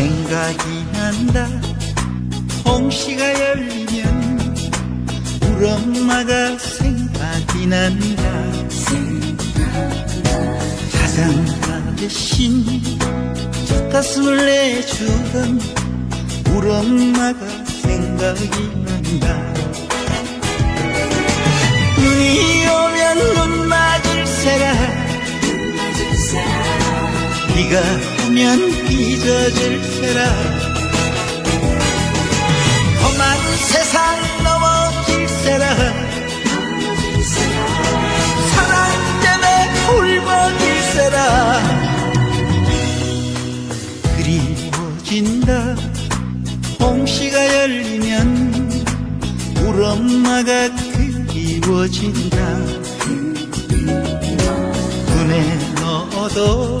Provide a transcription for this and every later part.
생각이 난다. 홍시가 열리면 우리 엄마가 생각이 난다. 자장가 대신 젖가슴을 내주던 우리 엄마가 생각이 난다. 눈이 오면 눈 맞을세라. 비가 오면 삐져질세라. 험한 세상 넘어질세라. 사랑 때문에 울고질세라. 그리워진다. 홍시가 열리면 우리 엄마가 그리워진다. 눈에 넣어도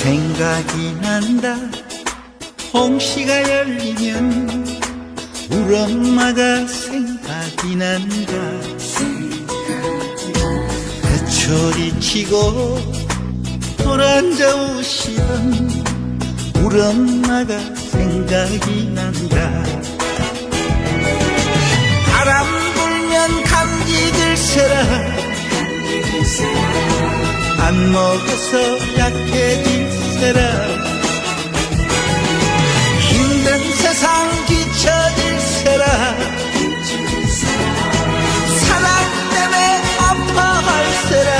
생각이 난다. 홍시가 열리면 우리 엄마가 생각이 난다. 배초리 치고 돌아앉아 우시던 우리 엄마가 생각이 난다. 바람 불면 감기 들세라. 안 먹어서 약해질 세라 힘든 세상 뒤처질세라. 사랑 때문에 아파할세라.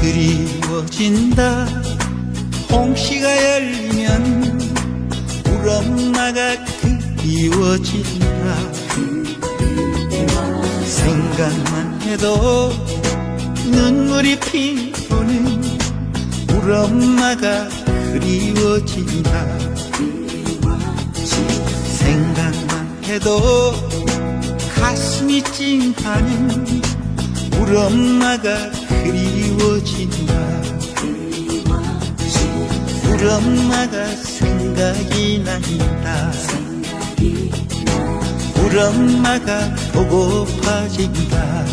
그리워진다. 홍시가 열리면 우리 엄마가 그리워진다. 생각만 해도 눈물이 피고는 우리 엄마가 그리워진다 생각만 해도 가슴이 찡하는 우리 엄마가 그리워진다 우리 엄마가 생각이 난다. 우리 엄마가 보고파진다